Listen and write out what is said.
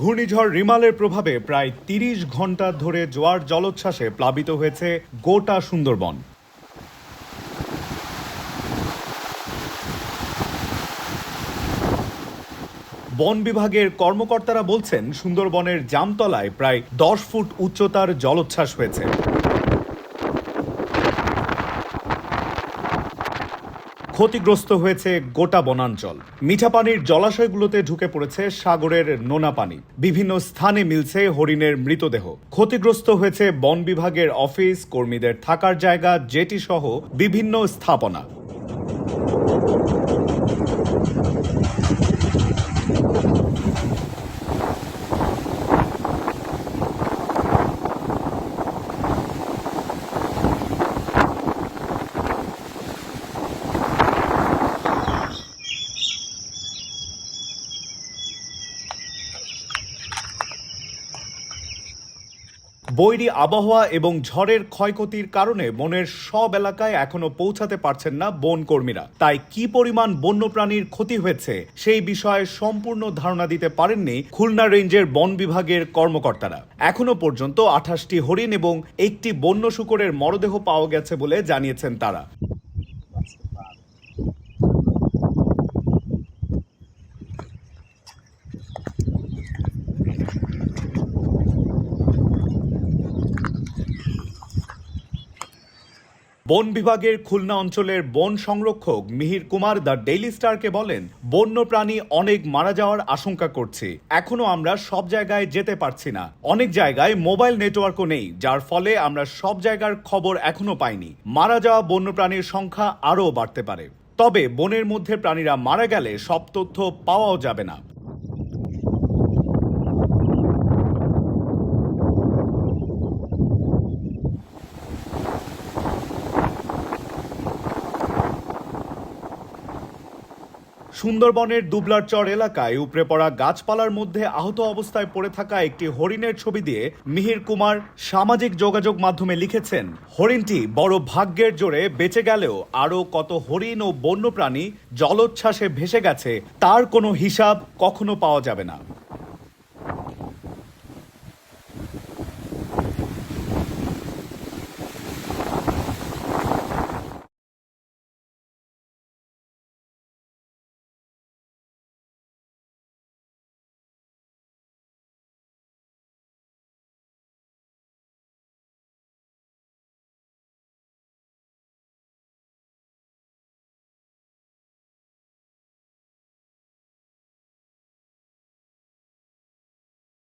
ঘূর্ণিঝড় রিমালের প্রভাবে প্রায় তিরিশ ঘণ্টা ধরে জোয়ার জলোচ্ছ্বাসে প্লাবিত হয়েছে গোটা সুন্দরবন। বন বিভাগের কর্মকর্তারা বলছেন, সুন্দরবনের জামতলায় প্রায় দশ ফুট উচ্চতার জলোচ্ছ্বাস হয়েছে। ক্ষতিগ্রস্ত হয়েছে গোটা বনাঞ্চল। মিঠা পানির জলাশয়গুলোতে ঢুকে পড়েছে সাগরের নোনা পানি। বিভিন্ন স্থানে মিলছে হরিণের মৃতদেহ। ক্ষতিগ্রস্ত হয়েছে বন বিভাগের অফিস, কর্মীদের থাকার জায়গা, জেটি সহ বিভিন্ন স্থাপনা। বৈরী আবহাওয়া এবং ঝড়ের ক্ষয়ক্ষতির কারণে বনের সব এলাকায় এখনও পৌঁছাতে পারছেন না বন কর্মীরা। তাই কি পরিমাণ বন্যপ্রাণীর ক্ষতি হয়েছে সেই বিষয়ে সম্পূর্ণ ধারণা দিতে পারেননি খুলনা রেঞ্জের বন বিভাগের কর্মকর্তারা। এখনও পর্যন্ত আঠাশটি হরিণ এবং একটি বন্য শুকরের মরদেহ পাওয়া গেছে বলে জানিয়েছেন তারা। বন বিভাগের খুলনা অঞ্চলের বন সংরক্ষক মিহির কুমার দ্য ডেইলি স্টারকে বলেন বন্য প্রাণী অনেক মারা যাওয়ার আশঙ্কা করছে। এখনও আমরা সব জায়গায় যেতে পারছি না। অনেক জায়গায় মোবাইল নেটওয়ার্কও নেই, যার ফলে আমরা সব জায়গার খবর এখনও পাইনি। মারা যাওয়া বন্য প্রাণীর সংখ্যা আরও বাড়তে পারে। তবে বনের মধ্যে প্রাণীরা মারা গেলে সব তথ্য পাওয়াও যাবে না। সুন্দরবনের দুবলারচর এলাকায় উপড়ে পড়া গাছপালার মধ্যে আহত অবস্থায় পড়ে থাকা একটি হরিণের ছবি দিয়ে মিহির কুমার সামাজিক যোগাযোগ মাধ্যমে লিখেছেন, হরিণটি বড় ভাগ্যের জোরে বেঁচে গেলেও আরও কত হরিণ ও বন্যপ্রাণী জলোচ্ছ্বাসে ভেসে গেছে, তার কোনো হিসাব কখনো পাওয়া যাবে না।